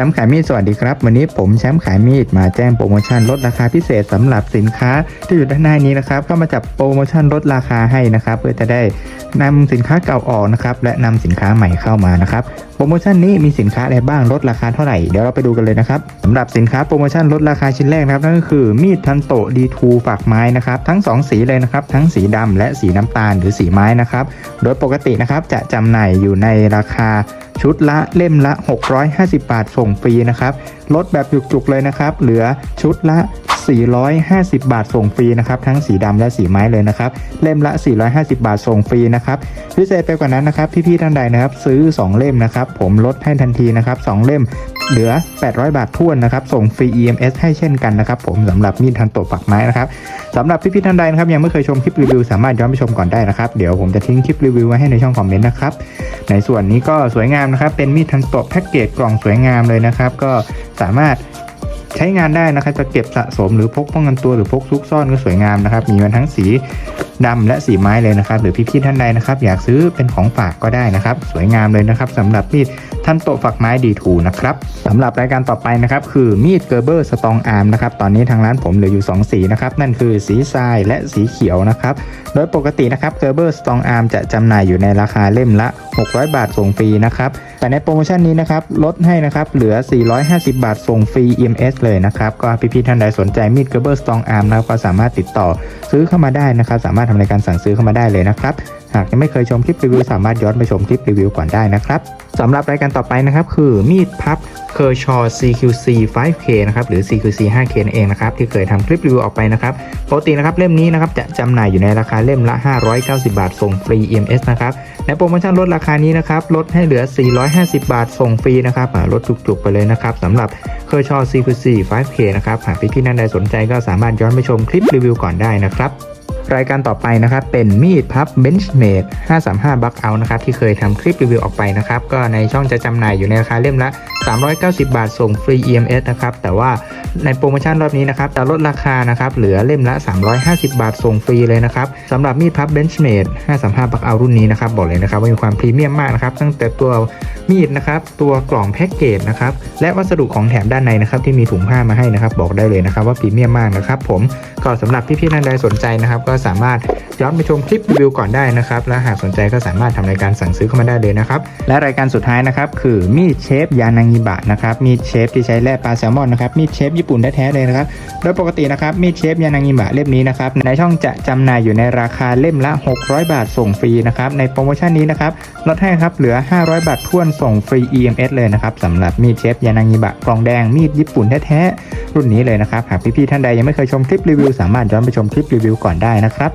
ชมป์ขายมีดสวัสดีครับ วันนี้ผมแชมป์ขายมีดมาแจ้งโปรโมชั่นลดราคาพิเศษสำหรับสินค้าที่อยู่ด้านหน้านี้นะครับเข้ามาจับโปรโมชั่นลดราคาให้นะครับ เพื่อจะได้นำสินค้าเก่าออกนะครับและนำสินค้าใหม่เข้ามานะครับโปรโมชั่นนี้มีสินค้าอะไรบ้างลดราคาเท่าไหร่เดี๋ยวเราไปดูกันเลยนะครับสำหรับสินค้าโปรโมชั่นลดราคาชิ้นแรกนะครับนั่นก็คือมีดทันโตดีทูฝากไม้นะครับทั้งสองสีเลยนะครับทั้งสีดำและสีน้ำตาลหรือสีไม้นะครับโดยปกตินะครับจะจำหน่ายอยู่ในราคาชุดละเล่มละ 650 บาทส่งฟรีนะครับ ลดแบบจุกๆเลยนะครับ เหลือชุดละ 450 บาทส่งฟรีนะครับทั้งสีดำและสีไม้เลยนะครับเล่มละ 450 บาทส่งฟรีนะครับพิเศษไปกว่านั้นนะครับพี่ๆท่านใดนะครับซื้อ 2 เล่มนะครับผมลดให้ทันทีนะครับ2เล่มเหลือ 800 บาททวนนะครับส่งฟรี EMS ให้เช่นกันนะครับผมสำหรับมีดทันโตะปักไม้นะครับสำหรับพี่ๆท่านใดนะครับยังไม่เคยชมคลิปรีวิวสามารถย้อนไปชมก่อนได้นะครับเดี๋ยวผมจะทิ้งคลิปรีวิวไว้ให้ในช่องคอมเมนต์นะครับในส่วนนี้ก็สวยงามนะครับเป็นมีดทันโตะแพ็กเกจกล่องสวยงามเลยนะครับก็สามารถ ใช้งานได้นะครับจะเก็บสะสมหรือพกป้องกันตัวหรือพกซุกซ่อนก็สวยงามนะครับ มีมันทั้งสีดำและสีไม้เลยนะครับ หรือพี่ๆท่านใดนะครับ อยากซื้อเป็นของฝากก็ได้นะครับ สวยงามเลยนะครับสำหรับมีด ทันโตะฝักไม้ดีทูนะครับสำหรับรายการต่อไปนะครับคือมีดเกอร์เบอร์สตองอาร์มนะครับตอนนี้ทางร้านผมเหลืออยู่ 2 สีนะครับนั่นคือสีทรายและสีเขียวนะครับโดยปกตินะครับเกอร์เบอร์สตองอาร์มจะจำหน่ายอยู่ในราคาเล่มละ 600 บาทส่งฟรีนะครับแต่ในโปรโมชั่นนี้นะครับลดให้นะครับเหลือ 450 บาทส่งฟรี EMS เลยนะครับก็พี่ๆท่านใดสนใจมีดเกอร์เบอร์สตองอาร์มนะครับก็สามารถติดต่อซื้อเข้ามาได้นะครับ สามารถทำรายการสั่งซื้อเข้ามาได้เลยนะครับหากยังไม่เคยชมคลิปรีวิวสามารถย้อนไปชมคลิปรีวิวก่อนได้นะครับสำหรับรายการต่อไปนะครับคือมีดพับเคอร์ชอ CQC 5K นะครับหรือ CQC 5K นั่นเองนะครับที่เคยทำคลิปรีวิวออกไปนะครับปกตินะครับเล่มนี้นะครับจะจำหน่ายอยู่ในราคาเล่มละ 590 บาท ส่งฟรี EMS นะครับในโปรโมชั่นลดราคานี้นะครับลดให้เหลือ 450 บาท ส่งฟรีนะครับลดจุกๆไปเลยนะครับสำหรับเคอร์ชอ CQC 5K นะครับหากพี่ๆท่นใดสนใจก็สามารถย้อนไปชมคลิปรีวิวก่อนได้นะครับ รายการต่อไปนะครับเป็นมีดพับ Benchmade 535 Buck Out นะครับที่เคยทำคลิปรีวิวออกไปนะครับก็ในช่องจะจำหน่ายอยู่ในราคาเล่มละ 390 บาทส่งฟรี EMS นะครับแต่ว่าในโปรโมชั่นรอบนี้นะครับจะลดราคานะครับเหลือเล่มละ 350 บาทส่งฟรีเลยนะครับสำหรับมีดพับ Benchmade 535 Buck Out รุ่นนี้นะครับบอกเลยนะครับว่ามีความพรีเมียมมากนะครับตั้งแต่ตัวมีดนะครับตัวกล่องแพ็กเกจนะครับและวัสดุของแถมด้านในนะครับที่มีถุงผ้ามาให้นะครับบอกได้เลยนะครับว่าพรีเมียมมากนะครับผมก็สำหรับพี่ๆท่านใดสนใจนะครับก็สามารถ ย้อนไปชมคลิปรีวิวก่อนได้นะครับ และหากสนใจก็สามารถทำรายการสั่งซื้อเข้ามาได้เลยนะครับ และรายการสุดท้ายนะครับคือมีดเชฟยานางิบะนะครับมีดเชฟที่ใช้แร่ปลาแซลมอนนะครับมีดเชฟญี่ปุ่นแท้ๆเลยนะครับโดยปกตินะครับมีดเชฟยานางิบะเล่มนี้นะครับในช่องจะจำหน่ายอยู่ในราคาเล่มละ 600 บาทส่งฟรีนะครับในโปรโมชั่นนี้นะครับลดให้ครับเหลือ 500 บาททวนส่งฟรี EMS เลยนะครับสำหรับมีดเชฟยานางิบะกล่องแดงมีดญี่ปุ่นแท้ๆรุ่นนี้เลยนะครับหากพี่ๆท่านใดยังไม่เคยชมคลิปรีวิวสามารถย้อนไปชมคลิปรีวิวก่อนได้นะครับ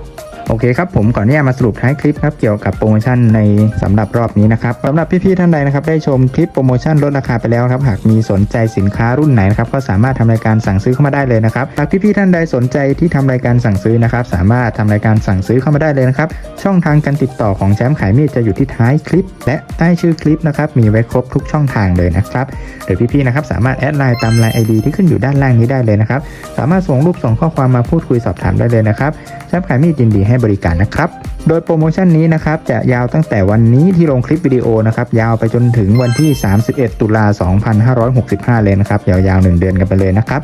โอเคครับผมก่อนที่จะมาสรุปท้ายคลิปครับเกี่ยวกับโปรโมชั่นในสำหรับรอบนี้นะครับสำหรับพี่ๆท่านใดนะครับได้ชมคลิปโปรโมชั่นลดราคาไปแล้วครับหากมีสนใจสินค้ารุ่นไหนนะครับก็สามารถทำรายการสั่งซื้อเข้ามาได้เลยนะครับหากพี่ๆท่านใดสนใจที่ทำรายการสั่งซื้อนะครับสามารถทำรายการสั่งซื้อเข้ามาได้เลยนะครับช่องทางการติดต่อของแชมป์ขายมีดจะอยู่ที่ท้ายคลิป และใต้ชื่อคลิปนะครับมีไว้ครบทุกช่องทางเลยนะครับหรือพี่ๆนะครับสามารถแอดไลน์ตามไลน์ ID ที่ขึ้นอยู่ด้านล่างนี้ได้เลยนะครับสามารถส่งรูปส่งข้อความมาพูดคุยสอบถามได้เลยนะครับแชมป์ขายมีดยินดีให้ให้บริการนะครับ โดยโปรโมชั่นนี้นะครับจะยาวตั้งแต่วันนี้ที่ลงคลิปวิดีโอนะครับยาวไปจนถึงวันที่ 31 ตุลา 2565 เลยนะครับยาวๆ 1 เดือนกันไปเลยนะครับ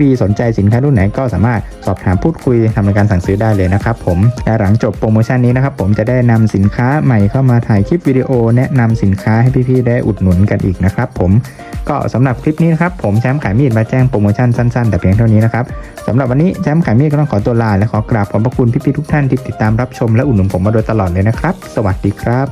พี่ๆสนใจสินค้ารุ่นไหนก็สามารถสอบถามพูดคุยทำการสั่งซื้อได้เลยนะครับผมและหลังจบโปรโมชั่นนี้นะครับผมจะได้นำสินค้าใหม่เข้ามาถ่ายคลิปวิดีโอ แนะนำสินค้าให้พี่ๆได้อุดหนุนกันอีกนะครับผมก็สำหรับคลิปนี้นะครับผมแชมป์ขายมีดมาแจ้งโปรโมชั่นสั้นๆ แต่เพียงเท่านี้นะครับสำหรับวันนี้แชมป์ขายมีดก็ต้องขอตัวลาและขอกราบขอบพระคุณพี่ๆทุกท่านที่ติดตามรับชมและอุดนุนผมมาโดยตลอดเลยนะครับ สวัสดีครับ